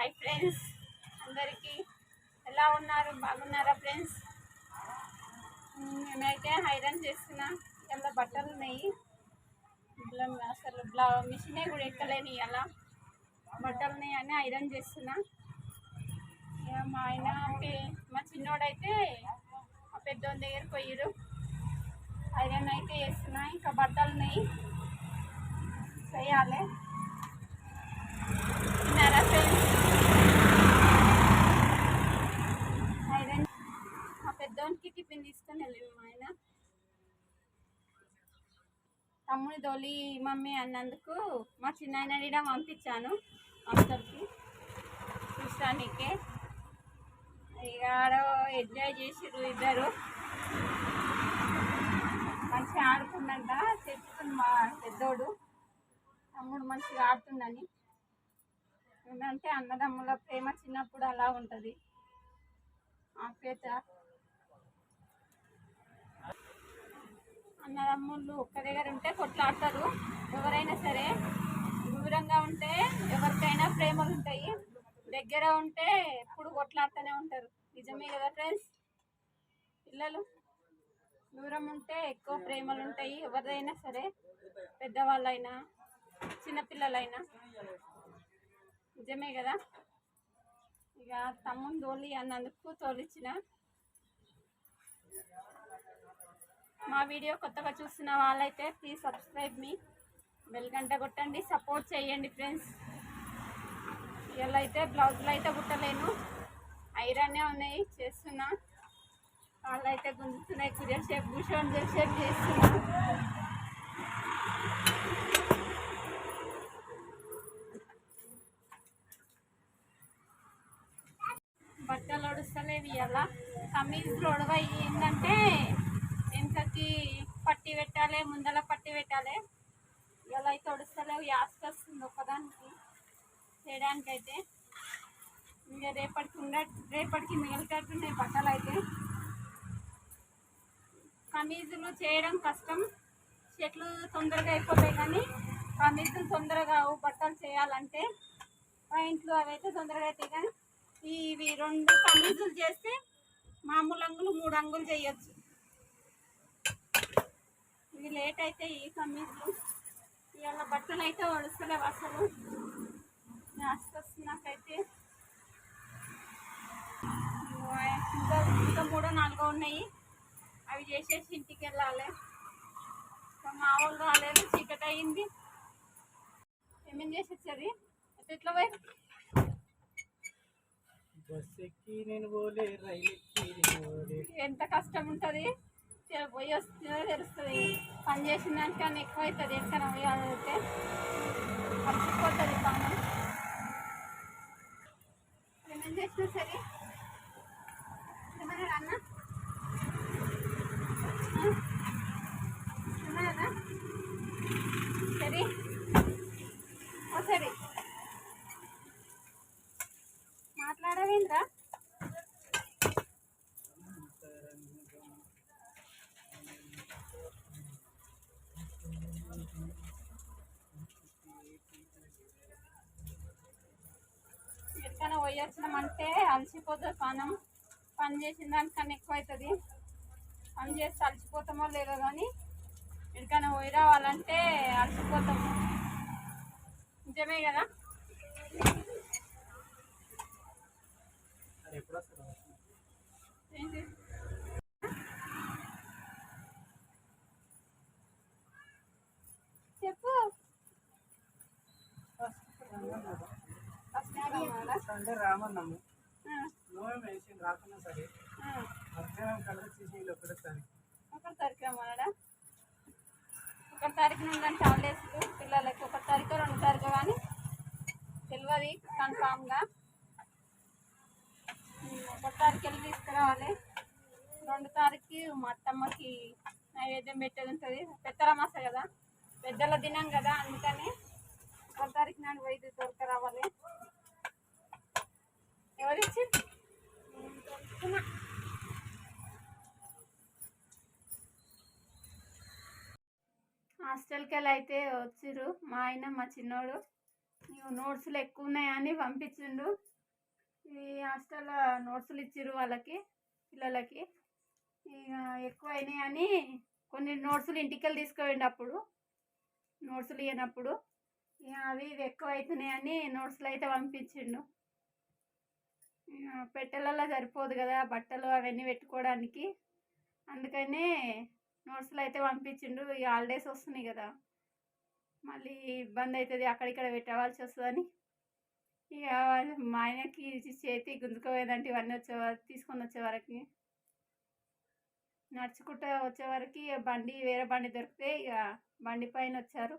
Hi friends అందరికీ ఎలా ఉన్నారు? బాగున్నారా ఫ్రెండ్స్ మేమైతే ఐరన్ చేసిన ఇలా బట్టలు ఉన్నాయి. ఇట్లా అసలు బ్లా మిషనే కూడా ఎక్కలేని అలా బట్టలు ఉన్నాయి అని ఐరన్ చేస్తున్నా. మా ఆయన మా చిన్నోడైతే మా పెద్దోని దగ్గరికి పోయారు ఐరన్ అయితే వేస్తున్నా ఇంకా బట్టలు ఉన్నాయి. చేయాలి. తిన్నారా ఫ్రెండ్స్ ఐరన్ మా పెద్దోనికి తమ్ముడి ఆయన తమ్ముని దోలి మమ్మీ అన్నందుకు మా చిన్న ఆయన పంపించాను అందరికి చూసానికే ఇక ఎంజాయ్ చేసిర్రు ఇద్దరు. మంచిగా ఆడుతుందంట చెప్తుంది మా పెద్దోడు. తమ్ముడు మంచిగా ఆడుతుందని ఏంటంటే అన్నదమ్ముల ప్రేమ చిన్నప్పుడు అలా ఉంటుంది. ఆప్యత అన్నదమ్ముళ్ళు ఒక్క దగ్గర ఉంటే కొట్లాడతారు. ఎవరైనా సరే దూరంగా ఉంటే ఎవరికైనా ప్రేమలు ఉంటాయి. దగ్గర ఉంటే ఎప్పుడు కొట్లాడుతూనే ఉంటారు. నిజమే కదా ఫ్రెండ్స్ పిల్లలు దూరం ఉంటే ఎక్కువ ప్రేమలు ఉంటాయి. ఎవరిదైనా సరే పెద్దవాళ్ళైనా చిన్నపిల్లలైనా. నిజమే కదా? ఇక తమ్ముని తోలి అన్నందుకు తోలిచ్చిన. మా వీడియో కొత్తగా చూస్తున్న వాళ్ళైతే ప్లీజ్ సబ్స్క్రైబ్ మీ బెల్ గంట కొట్టండి సపోర్ట్ చేయండి ఫ్రెండ్స్ ఇవాళ అయితే బ్లౌజులు అయితే కుట్టలేను. ఐరన్నే ఉన్నాయి చేస్తున్నా. వాళ్ళు అయితే గుంజుతున్నాయి కురియర్ షేప్ భూషణ్ షేప్ చేస్తున్నా. బట్టలు ఒడుస్తలేవు ఇవాళ. కమీజ్లు ఒడవ ఏంటంటే పత్తి పట్టి పెట్టాలి ముందల పట్టి పెట్టాలి. ఇలా అయితే ఒడుస్తలేవు యాస్కి వస్తుంది ఒకదానికి చేయడానికి అయితే ఇంకా రేపటికి ఉండ రేపటికి మిగిలిటట్టున్నాయి బట్టలు అయితే. కమీజులు చేయడం కష్టం. చెట్లు తొందరగా అయిపోతాయి కానీ కమీజులు తొందరగా అవు బట్టలు చేయాలంటే. పాయింట్లు అవి అయితే తొందరగా అవుతాయి కానీ ఇవి రెండు కమీజులు చేస్తే మామూలు అంగులు మూడు అంగులు చేయొచ్చు. ఇవి లేట్ అయితే ఈ కమీజులు ఇవాళ బట్టలు అయితే వడుస్తలేవు అసలు. నాకైతే ఇంకా ఇంకా మూడో నాలుగో ఉన్నాయి. అవి చేసేసి ఇంటికి వెళ్ళాలి. ఇంకా మా వాళ్ళు రాలేదు చీకటి అయింది. ఏమేం చేసి వచ్చేది ఎట్లా పోయి? బస్ ఎక్కి నేను పోలే రైలు ఎక్కి ఎంత కష్టం ఉంటుంది? పోయి వస్తుందో తెలుస్తుంది. పని చేసిన దానికన్నా ఎక్కువ అవుతుంది ఎక్కడ పోయాలంటే అలసిపోతుంది పని ఏమేం చేసినా సరే? ఎక్కడికైనా పోయి వచ్చినామంటే అలసిపోతుంది పనం. పని చేసిన దానికన్నా ఎక్కువ అవుతుంది పని చేస్తే అలసిపోతామో లేదో కానీ ఎక్కడికైనా పోయి రావాలంటే అలసిపోతాము. నిజమే కదా? ఏంటి రావాలా? సండే రామన్నాము. ఆ, వేసి రాకున్నా సరే మధ్యాహ్నం కలర్ చేసి తారీఖు ఒకటి తారీఖు రమ్మన్నాడా ఒకటి తారీఖు నుండి హాలిడేస్ పిల్లలకి ఒక తారీఖు రెండు తారీఖు కానీ తెలియదు కన్ఫామ్గా ఒక తారీఖు వెళ్ళి తీసుకురావాలి. రెండు తారీఖు మా అత్తమ్మకి నైవేద్యం పెట్టేది ఉంటుంది. పెద్దలమాస కదా పెద్దల దినం కదా అందుకని ఒక తారీఖు నాడు పోయి దొరకరావాలి. హాస్టల్కి వెళ్ళి అయితే వచ్చిర్రు మా ఆయన మా చిన్నోడు. నీవు నోట్స్లు ఎక్కువ ఉన్నాయని పంపించిండు. ఈ హాస్టల్లో నోట్స్లు ఇచ్చిర్రు వాళ్ళకి పిల్లలకి. ఇక ఎక్కువ అయినాయని కొన్ని నోట్స్లు ఇంటికి వెళ్ళి తీసుకుపోయిండు అప్పుడు. నోట్స్లు ఇవ్వనప్పుడు ఇక అవి ఇవి ఎక్కువ అవుతున్నాయి అని అయితే పంపించిండు. పెట్టెలలో సరిపోదు కదా బట్టలు అవన్నీ పెట్టుకోవడానికి. అందుకనే నోట్స్లు అయితే పంపించిండు. ఈ హాలిడేస్ వస్తున్నాయి కదా. మళ్ళీ ఇబ్బంది అవుతుంది అక్కడిక్కడ పెట్టవలసి వస్తుందని. ఇక మా ఆయనకి చేతి గుంజుకోపోయేదంటే ఇవన్నీ వచ్చే తీసుకొని వచ్చే వరకు. నడుచుకుంటూ వచ్చే వరకు బండి వేరే బండి దొరికితే ఇక బండి పైన వచ్చారు.